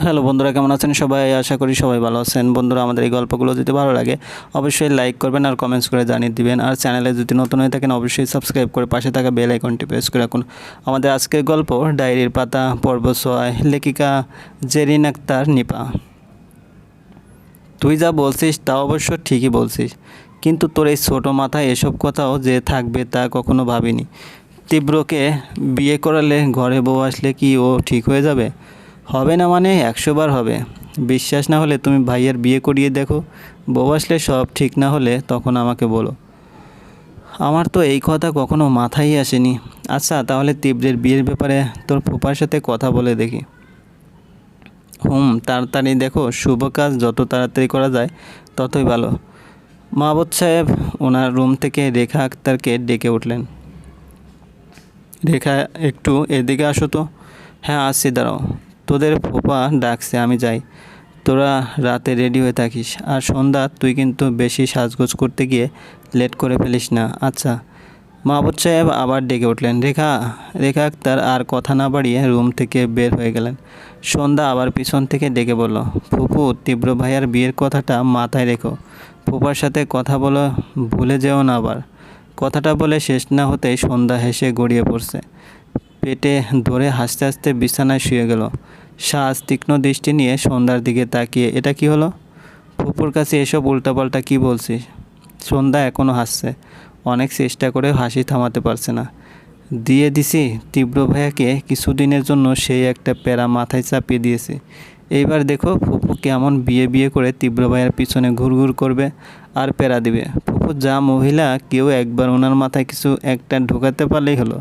Hello বন্ধুরা, কেমন আছেন সবাই? আশা করি সবাই ভালো আছেন। বন্ধুরা, আমাদের এই গল্পগুলো যদি ভালো লাগে, অবশ্যই লাইক করবেন আর কমেন্টস করে জানিয়ে দিবেন। আর চ্যানেলে যদি নতুন হয়ে থাকেন, অবশ্যই সাবস্ক্রাইব করে পাশে থাকা বেল আইকনটি প্রেস করে রাখুন। আমাদের আজকের গল্প, ডায়েরির পাতা, পর্ব ছয়, লেখিকা জেরিন আক্তার নিপা। তুই যা বলছিস তা অবশ্য ঠিকই বলছিস, কিন্তু তোর এই ছোটো মাথায় এসব কথাও যে থাকবে তা কখনো ভাবিনি। তীব্রকে বিয়ে করালে ঘরে বউ আসলে কি ও ঠিক হয়ে যাবে? হবে না মানে একশো বার হবে। বিশ্বাস না হলে তুমি ভাইয়ের বিয়ে করিয়ে দেখো। বউ আসলে সব ঠিক না হলে তখন আমাকে বলো। আমার তো এই কথা কখনো মাথায় আসেনি। আচ্ছা তাহলে তীব্রের বিয়ের ব্যাপারে তোর ফুপার সাথে কথা বলে দেখি। হুম, তাড়াতাড়ি দেখো। শুভ কাজ যত তাড়াতাড়ি করা যায় ততই ভালো। মাহবুদ সাহেব ওনার রুম থেকে রেখা আক্তারকে ডেকে উঠলেন। রেখা, একটু এদিকে আসো তো। হ্যাঁ আসছি, দাঁড়াও। তোদের ফোপা ডাকছে, আমি যাই। তোরা রাতে রেডি হয়ে থাকিস। আর সন্ধ্যা, তুই কিন্তু বেশি সাজগোজ করতে গিয়ে লেট করে ফেলিস না। আচ্ছা। মাহবুদ সাহেব আবার ডেকে উঠলেন। রেখা রেখা আক্তার আর কথা না বাড়িয়ে রুম থেকে বের হয়ে গেলেন। সন্ধ্যা আবার পিছন থেকে ডেকে বলল ফুপু তীব্র ভাইয়ার বিয়ের কথাটা মাথায় রেখো। ফুপার সাথে কথা বলো, ভুলে যেও না আবার। কথাটা বলে শেষ না হতেই সন্ধ্যা হেসে গড়িয়ে পড়ছে। পেটে ধরে হাসতে হাসতে বিছানায় শুয়ে গেল। শ্বাস তীক্ষ্ণ দৃষ্টি নিয়ে সন্ধ্যার দিকে তাকিয়ে, এটা কি হলো? ফুপুর কাছে এসব উল্টাপাল্টা কি বলছিস? সন্ধ্যা এখনও হাসছে। অনেক চেষ্টা করে হাসি থামাতে পারছে না। দিয়ে দিছি তীব্র ভাইয়াকে, কিছুদিনের জন্য সেই একটা প্যারা মাথায় চাপিয়ে দিয়েছে। এইবার দেখো ফুপু কেমন বিয়ে বিয়ে করে তীব্র ভাইয়ের পিছনে ঘুরঘুর করবে আর প্যারা দিবে। ফুপু যা মহিলা, কেউ একবার ওনার মাথায় কিছু একটা ঢোকাতে পারলেই হলো।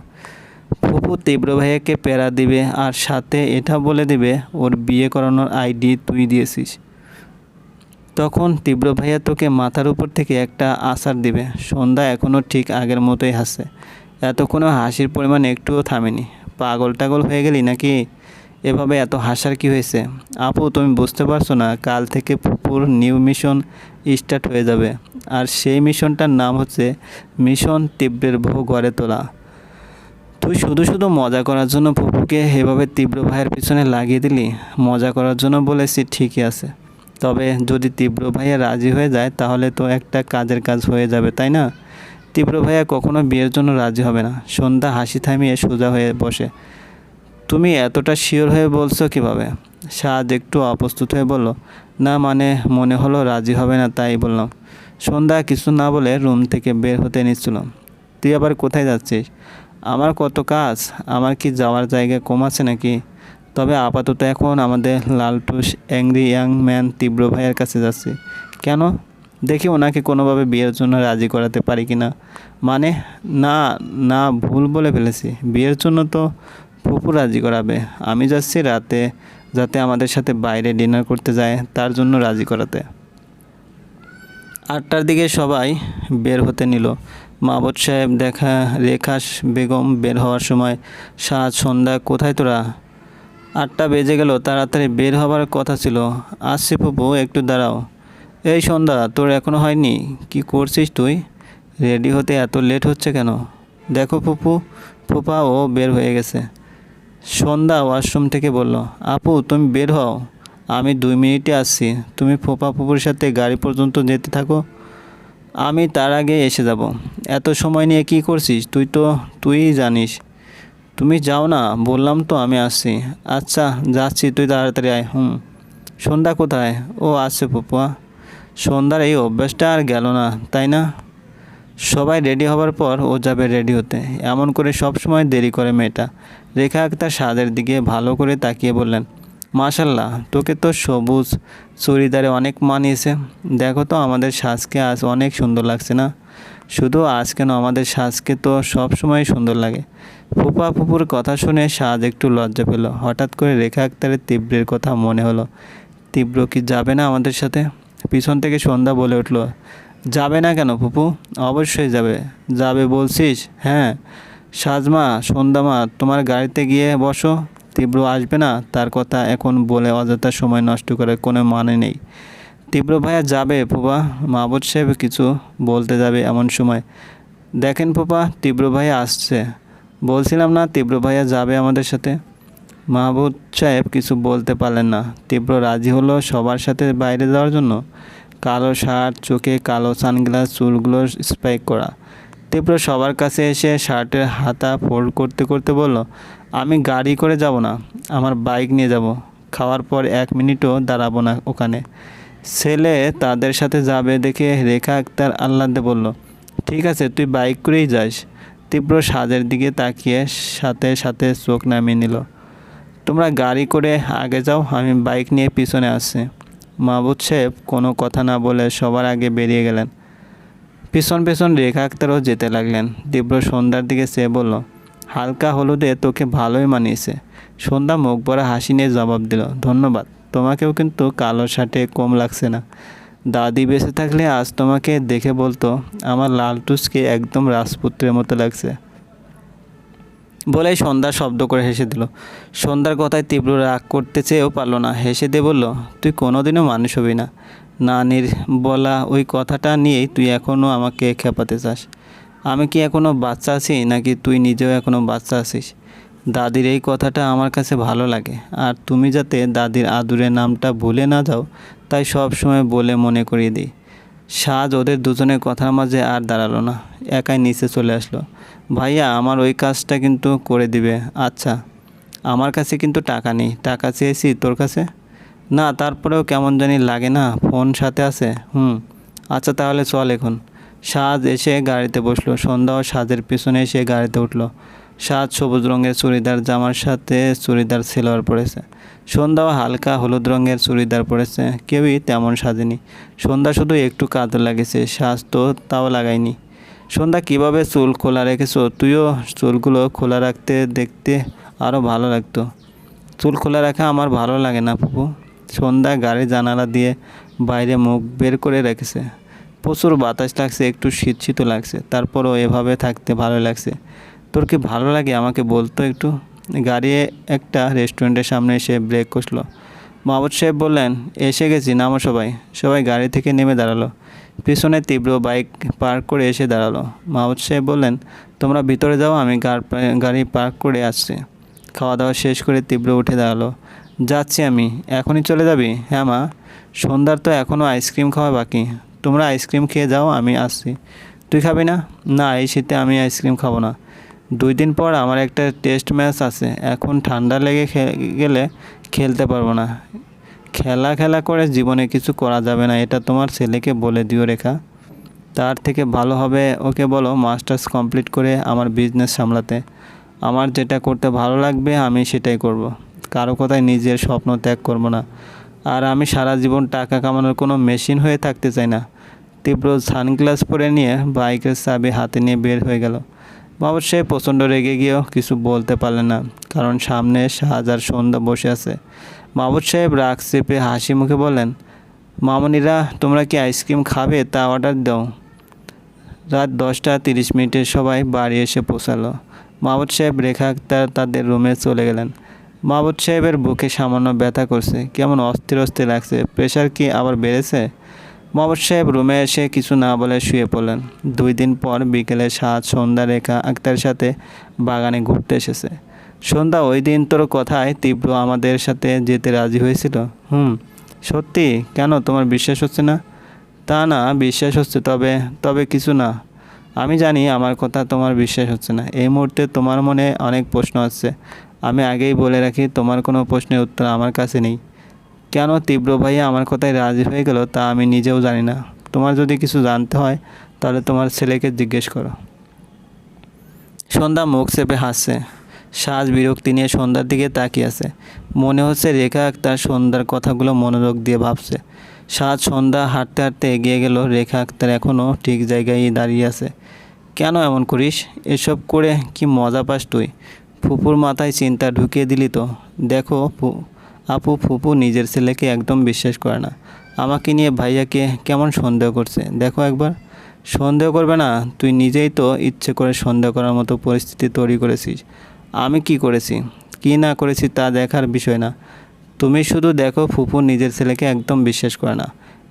ফুপু তীব্র ভাইয়াকে প্যারা দিবে আর সাথে এটা বলে দিবে, ওর বিয়ে করানোর আইডি তুই দিয়েছিস। তখন তীব্র ভাইয়া তোকে মাথার উপর থেকে একটা আসার দিবে। সন্ধ্যা এখনও ঠিক আগের মতোই হাসে এতক্ষণও হাসির পরিমাণ একটুও থামেনি। পাগল টাগল হয়ে গেলি নাকি? এভাবে এত হাসার কি হয়েছে? আপু, তুমি বুঝতে পারছ না, কাল থেকে পুপুর নিউ মিশন স্টার্ট হয়ে যাবে। আর সেই মিশনটার নাম হচ্ছে মিশন তীব্রের বহু গড়ে তোলা। তুই শুধু শুধু মজা করার জন্য পুপুকে এভাবে তীব্র ভাইয়ের পিছনে লাগিয়ে দিলি? মজা করার জন্য বলেছি ঠিকই আছে। তবে যদি তীব্র ভাইয়া রাজি হয়ে যায়, তাহলে তো একটা কাজের কাজ হয়ে যাবে, তাই না? তীব্র ভাইয়া কখনো বিয়ের জন্য রাজি হবে না। সন্ধ্যা হাসি থামিয়ে সোজা হয়ে বসে। তুমি এতটা শিওর হয়ে বলছো কীভাবে? সাজ একটু অপ্রস্তুত হয়ে বলল, না মানে মনে হলো রাজি হবে না, তাই বললাম। সন্ধ্যা কিছু না বলে রুম থেকে বের হতে নিচ্ছিল। তুই আবার কোথায় যাচ্ছিস? আমার কত কাজ? আমার কি যাওয়ার জায়গা কম আছে নাকি? তবে আপাতত এখন আমাদের লালটুস অ্যাংরি ইয়াং ম্যান তীব্র ভাইয়ের কাছে যাচ্ছি। কেন? দেখি ওনাকে কোনোভাবে বিয়ের জন্য রাজি করাতে পারি কি না মানে না না, ভুল বলে ফেলেছি। বিয়ের জন্য তো ফুপু রাজি করাবে। আমি যাচ্ছি রাতে, যাতে আমাদের সাথে বাইরে ডিনার করতে যায়, তার জন্য রাজি করাতে। আটটার দিকে সবাই বের হতে নিল। মাহবুদ সাহেব, দেখা রেখা বেগম বের হওয়ার সময় সাজ সন্ধ্যা, কোথায় তোরা? আটটা বেজে গেল, তাড়াতাড়ি বের হবার কথা ছিল। আসছি ফুপু একটু দাঁড়াও। এই সন্ধ্যা, তোর এখনও হয়নি? কি করছিস তুই? রেডি হতে এত লেট হচ্ছে কেন? দেখো ফুপু, ফুপা ও বের হয়ে গেছে। সন্ধ্যা ওয়াশরুম থেকে বলল, আপু, তুমি বের হও। আমি দুই মিনিটে আসছি। তুমি ফোপা ফুপুর সাথে গাড়ি পর্যন্ত যেতে থাকো। আমি তার আগে এসে যাব। এত সময় নিয়ে কি করছিস? তুই তো, তুই জানিস। তুমি যাও না, বললাম তো আমি আসছি। আচ্ছা যাচ্ছি, তুই তাড়াতাড়ি আয়। হুম। সন্ধ্যা কোথায়? ও আছে ফুপুয়া সন্ধ্যার এই অভ্যাসটা আর গেল না, তাই না? সবাই রেডি হবার পর ও যাবে রেডি হতে। এমন করে সব সময় দেরি করে মেয়েটা। রেখা আক্তার স্বাদের দিকে ভালো করে তাকিয়ে বললেন মাশাল্লাহ, তোকে তো সবুজ চুড়িদারে অনেক মানিয়েছে। দেখো তো আমাদের সাজকে আজ অনেক সুন্দর লাগছে না? শুধু আজ কেন আমাদের সাজকে তো সব সময় সুন্দর লাগে। ফুপা ফুপুর কথা শুনে সাজ একটু লজ্জা পেল। হঠাৎ করে রেখা আক্তারের তীব্রের কথা মনে হলো। তীব্র কি যাবে না আমাদের সাথে? পিছন থেকে সন্ধ্যা বলে উঠল, যাবে না কেন ফুপু? অবশ্যই যাবে। যাবে বলছিস? হ্যাঁ। সাজমা সন্ধ্যামা তোমার গাড়িতে গিয়ে বসো। তীব্র আসবে না, তার কথা এখন বলে অযথা সময় নষ্ট করার কোনো মানে নেই। তীব্র ভাইয়া যাবে ফুপা মাহবুদ সাহেব কিছু বলতে যাবে এমন সময়। দেখেন ফুপা তীব্র ভাইয়া আসছে। বলছিলাম না তীব্র ভাইয়া যাবে আমাদের সাথে? মাহবুব সাহেব কিছু বলতে পারলেন না। তীব্র রাজি হলো সবার সাথে বাইরে যাওয়ার জন্য। কালো শার্ট, চোখে কালো সানগ্লাস, চুলগুলো স্পাইক করা। তীব্র সবার কাছে এসে শার্টের হাতা ফোল্ড করতে করতে বলল, আমি গাড়ি করে যাব না, আমার বাইক নিয়ে যাব। খাওয়ার পর এক মিনিটও দাঁড়াবো না ওখানে। ছেলে তাদের সাথে যাবে দেখে রেখা আক্তার আহ্লাদে বলল, ঠিক আছে, তুই বাইক করেই যাস। তীব্র সাজের দিকে তাকিয়ে সাথে সাথে চোখ নামিয়ে নিল, তোমরা গাড়ি করে আগে যাও, আমি বাইক নিয়ে পিছনে আসছি। মাহবুব সাহেব কোনো কথা না বলে সবার আগে বেরিয়ে গেলেন। পিছন পেছন রেখা আক্তারও যেতে লাগলেন। তীব্র সন্ধ্যার দিকে সে বলল, হালকা হলুদে তোকে ভালোই মানিয়েছে। সন্ধ্যা মুখ ভরা হাসি নিয়ে জবাব দিল, ধন্যবাদ, তোমাকেও কিন্তু কালো শার্টে কম লাগছে না। দাদি বেঁচে থাকলে আজ তোমাকে দেখে বলতো, আমার লালটুসকে একদম রাজপুত্রের মতো লাগছে। বলেই সন্ধ্যা শব্দ করে হেসে দিল। সন্ধ্যার কথায় তীব্র রাগ করতে চেয়েও পারল না। হেসে দিয়ে বলল, তুই কোনোদিনও মানুষ হবি না। নানির বলা ওই কথাটা নিয়েই তুই এখনও আমাকে খেপাতে চাস। আমি কি এখনও বাচ্চা আছি, নাকি তুই নিজেও এখনও বাচ্চা আছিস? দাদির এই কথাটা আমার কাছে ভালো লাগে, আর তুমি যাতে দাদির আদুরে নামটা ভুলে না যাও, তাই সব সময় বলে মনে করিয়ে দিই। সাজ ওদের দুজনের কথার মাঝে আর দাঁড়াল না, একাই নিচে চলে আসলো। ভাইয়া, আমার ওই কাজটা কিন্তু করে দিবে আচ্ছা। আমার কাছে কিন্তু টাকা নেই, টাকা চেয়েছি তোর কাছে? না, তারপরেও কেমন জানি লাগে না, ফোন সাথে আছে, হুম। আচ্ছা তাহলে চল এখন। সাজ এসে গাড়িতে বসল সন্ধ্যাও সাজের পিছনে এসে গাড়িতে উঠল। সাজ সবুজ রঙের চুড়িদার জামার সাথে চুড়িদার সেলোয়ার পরেছে। সন্ধ্যাও হালকা হলুদ রঙের চুড়িদার পরেছে, কেউই তেমন সাজেনি। সন্ধ্যা শুধু একটু কাঁদর লাগেছে, সাজ তো তাও লাগায়নি। সন্ধ্যা, কীভাবে চুল খোলা রেখেছো? তুইও চুলগুলো খোলা রাখতে দেখতে আরও ভালো লাগতো। চুল খোলা রাখা আমার ভালো লাগে না পুপু সন্ধ্যা গাড়ির জানালা দিয়ে বাইরে মুখ বের করে রেখেছে। প্রচুর বাতাস লাগছে, একটু শীত শীত লাগছে, তারপরও এভাবে থাকতে ভালো লাগছে। তোর কি ভালো লাগে আমাকে বলতো একটু? গাড়ি একটা রেস্টুরেন্টের সামনে এসে ব্রেক কষলো। মাহবুদ সাহেব বললেন, এসে গেছি, নামো সবাই। সবাই গাড়ি থেকে নেমে দাঁড়াল। পিছনে তীব্র বাইক পার্ক করে এসে দাঁড়াল। মাহবুদ সাহেব বললেন, তোমরা ভিতরে যাও, আমি গাড়ি পার্ক করে আসছি। খাওয়া দাওয়া শেষ করে তীব্র উঠে দাঁড়াল। যাচ্ছি আমি। এখনই চলে যাবি? হ্যাঁ মা। সন্ধ্যার তো এখনও আইসক্রিম খাওয়া বাকি। তোমরা আইসক্রিম খেয়ে যাও, আমি আসছি। তুই খাবি না? না, এই শীতে আমি আইসক্রিম খাব না। দুই দিন পর আমার একটা টেস্ট ম্যাচ আছে। এখন ঠান্ডা লেগে গেলে খেলতে পারব না। খেলা খেলা করে জীবনে কিছু করা যাবে না, এটা তোমার ছেলেকে বলে দিও রেখা। তার থেকে ভালো হবে ওকে বলো মাস্টার্স কমপ্লিট করে আমার বিজনেস সামলাতে। আমার যেটা করতে ভালো লাগবে আমি সেটাই করব। কারও কথায় নিজের স্বপ্ন ত্যাগ করব না। আর আমি সারা জীবন টাকা কামানোর কোনো মেশিন হয়ে থাকতে চাই না। তীব্র সানগ্লাস পরে নিয়ে বাইকের চাবি হাতে নিয়ে বের হয়ে গেল। বাবর সাহেব প্রচণ্ড রেগে গিয়েও কিছু বলতে পারলেন না, কারণ সামনে শাহজার সন্ধ্যা বসে আছে। মাহবুব সাহেব রাগ চেপে হাসি মুখে বললেন, মামনিরা, তোমরা কি আইসক্রিম খাবে? তা অর্ডার দাও। রাত দশটা তিরিশ মিনিটে সবাই বাড়ি এসে পৌঁছালো। মাহবুব সাহেব রেখা আক্তার তাদের রুমে চলে গেলেন। মাহবুব সাহেবের বুকে সামান্য ব্যথা করছে। কেমন অস্থির অস্থির লাগছে। প্রেশার কি আবার বেড়েছে? মাহবুব সাহেব রুমে এসে কিছু না বলে শুয়ে পড়লেন। দুই দিন পর বিকেলে সাত সন্ধ্যা রেখা আক্তার সাথে বাগানে ঘুরতে এসেছে। সন্ধ্যা ওই দিন তোর কথায় তীব্র আমাদের সাথে যেতে রাজি হয়েছিল। হুম, সত্যি? কেন তোমার বিশ্বাস হচ্ছে না? তা না, বিশ্বাস হচ্ছে, তবে তবে কিছু না। আমি জানি আমার কথা তোমার বিশ্বাস হচ্ছে না। এই মুহূর্তে তোমার মনে অনেক প্রশ্ন আছে আমি আগেই বলে রাখি, তোমার কোনো প্রশ্নের উত্তর আমার কাছে নেই। কেন তীব্র ভাইয়া আমার কথায় রাজি হয়ে গেল তা আমি নিজেও জানি না। তোমার যদি কিছু জানতে হয়, তাহলে তোমার ছেলেকে জিজ্ঞেস করো। সন্ধ্যা মুখ চেপে হাসছে। সাজ বিরক্তি নিয়ে সন্ধ্যার দিকে তাকিয়ে আছে। মনে হচ্ছে রেখা আক্তার সন্ধ্যার কথাগুলো মনোযোগ দিয়ে ভাবছে। সাজ সন্ধ্যা হাঁটতে হাঁটতে এগিয়ে গেল, রেখা আক্তার এখনও ঠিক জায়গায় দাঁড়িয়ে আছে। কেন এমন করিস? এসব করে কি মজা পাস তুই? ফুপুর মাথায় চিন্তা ঢুকিয়ে দিলি তো। দেখো আপু ফুপু নিজের ছেলেকে একদম বিশ্বাস করে না। আমাকে নিয়ে ভাইয়াকে কেমন সন্দেহ করছে? দেখো একবার। সন্দেহ করবে না, তুই নিজেই তো ইচ্ছে করে সন্দেহ করার মতো পরিস্থিতি তৈরি করেছিস। আমি কি করেছি? কি না করেছি তা দেখার বিষয় না। তুমি শুধু দেখো ফুপু নিজের ছেলেকে একদম বিশ্বাস করে না।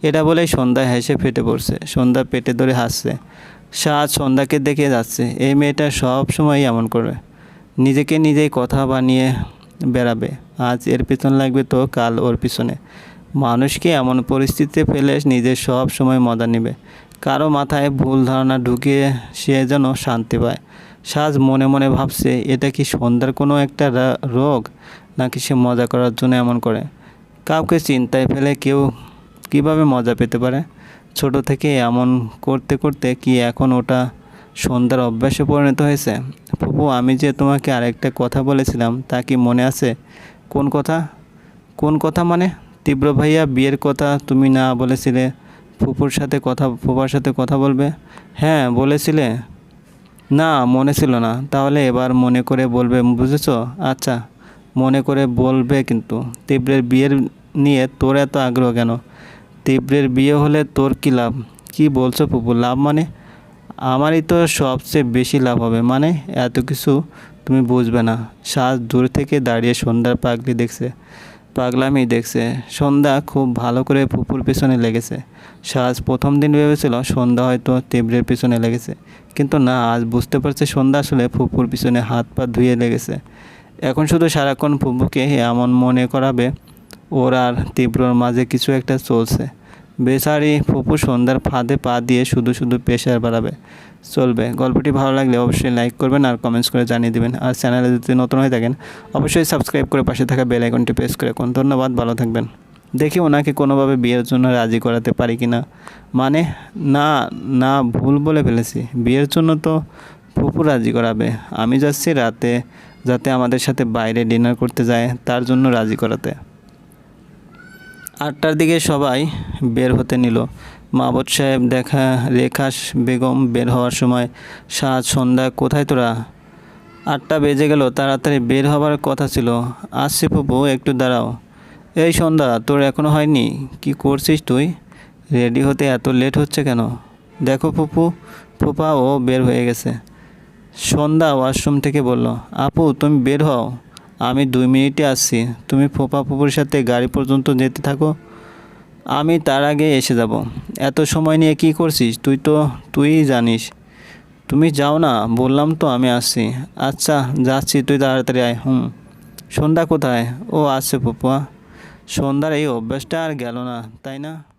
এটা বলেই সন্ধ্যা হেসে ফেটে পড়ছে। সন্ধ্যা পেটে ধরে হাসছে। সাজ সন্ধ্যাকে দেখে যাচ্ছে। এই মেয়েটা সব সময় এমন করবে। নিজেকে নিজেই কথা বানিয়ে বেড়াবে। আজ এর পিছন লাগবে তো কাল ওর পিছনে। মানুষকে এমন পরিস্থিতিতে ফেলে নিজের সব সময় মজা নেবে। কারও মাথায় ভুল ধারণা ঢুকিয়ে সে যেন শান্তি পায়। সাজ মনে মনে ভাবছে, এটা কি সন্ধ্যার কোনো একটা রোগ? নাকি সে মজা করার জন্য এমন করে? কাউকে চিন্তায় ফেলে কেউ কীভাবে মজা পেতে পারে? ছোট থেকে এমন করতে করতে কি এখন ওটা সন্ধ্যার অভ্যাসে পরিণত হয়েছে। ফুপু আমি যে তোমাকে আরেকটা কথা বলেছিলাম, তা কি মনে আছে? কোন কথা? কোন কথা মানে? তীব্র ভাইয়া, বিয়ের কথা তুমি না বলেছিলে। ফুপুর সাথে কথা ফুপার সাথে কথা বলবে? হ্যাঁ বলেছিলে। না, মনে ছিল না। তাহলে এবার মনে করে বলবে, বুঝেছ? আচ্ছা মনে করে বলবে কিন্তু। তীব্রের বিয়ের নিয়ে তোর এত আগ্রহ কেন? তীব্রের বিয়ে হলে তোর কী লাভ? কি বলছো পুপু লাভ মানে? আমারই তো সবচেয়ে বেশি লাভ হবে। মানে এত কিছু তুমি বুঝবে না। সাজ দূর থেকে দাঁড়িয়ে সন্ধ্যার পাগলি দেখছে। পাগলামি দেখছে। সন্ধ্যা খুব ভালো করে ফুপুর পেছনে লেগেছে। সাজ প্রথম দিন ভেবেছিল সন্ধ্যা হয়তো তীব্রের পিছনে লেগেছে। কিন্তু না, আজ বুঝতে পারছে সন্ধ্যা আসলে ফুপুর পিছনে হাত পা ধুয়ে লেগেছে। এখন শুধু সারাক্ষণ ফুপুকে এমন মনে করাবে, ওর আর তীব্রর মাঝে কিছু একটা চলছে। বেচারি ফুপু সন্ধ্যার ফাঁদে পা দিয়ে শুধু শুধু প্রেশার বাড়াবে। চলবে। গল্পটি ভালো লাগলে অবশ্যই লাইক করবেন আর কমেন্টস করে জানিয়ে দেবেন। আর চ্যানেলে যদি নতুন হয়ে থাকেন, অবশ্যই সাবস্ক্রাইব করে পাশে থাকা বেল আইকনটি প্রেস করে কোন ধন্যবাদ, ভালো থাকবেন। দেখি ওনাকে কোনোভাবে বিয়ের জন্য রাজি করাতে পারি কি না মানে না না, ভুল বলে ফেলেছি। বিয়ের জন্য তো ফুপু রাজি করাবে। আমি যাচ্ছি রাতে যাতে আমাদের সাথে বাইরে ডিনার করতে যায়, তার জন্য রাজি করাতে। আটটার দিকে সবাই বের হতে নিল। মাবত সাহেব দেখা রেখা বেগম বের হওয়ার সময় সাজ সন্ধ্যা, কোথায় তোরা? আটটা বেজে গেল, তাড়াতাড়ি বের হবার কথা ছিল। আসছে ফুপু, একটু দাঁড়াও। এই সন্ধ্যা, তোর এখনও হয়নি? কি করছিস তুই? রেডি হতে এত লেট হচ্ছে কেন? দেখো ফুপু ফুপা ও বের হয়ে গেছে। সন্ধ্যা ওয়াশরুম থেকে বলল, আপু, তুমি বের হও। আমি দুই মিনিটে আসছি। তুমি ফোপা ফুপুর সাথে গাড়ি পর্যন্ত যেতে থাকো। আমি তার আগে এসে যাব। এত সময় নিয়ে কি করছিস? তুই তো তুইই জানিস। তুমি যাও না, বললাম তো আমি আসছি। আচ্ছা যাচ্ছি, তুই তাড়াতাড়ি আয়। হুম। সন্ধ্যা কোথায়? ও আছে ফুপুয়া সন্ধ্যার এই অভ্যাসটা আর গেল না, তাই না?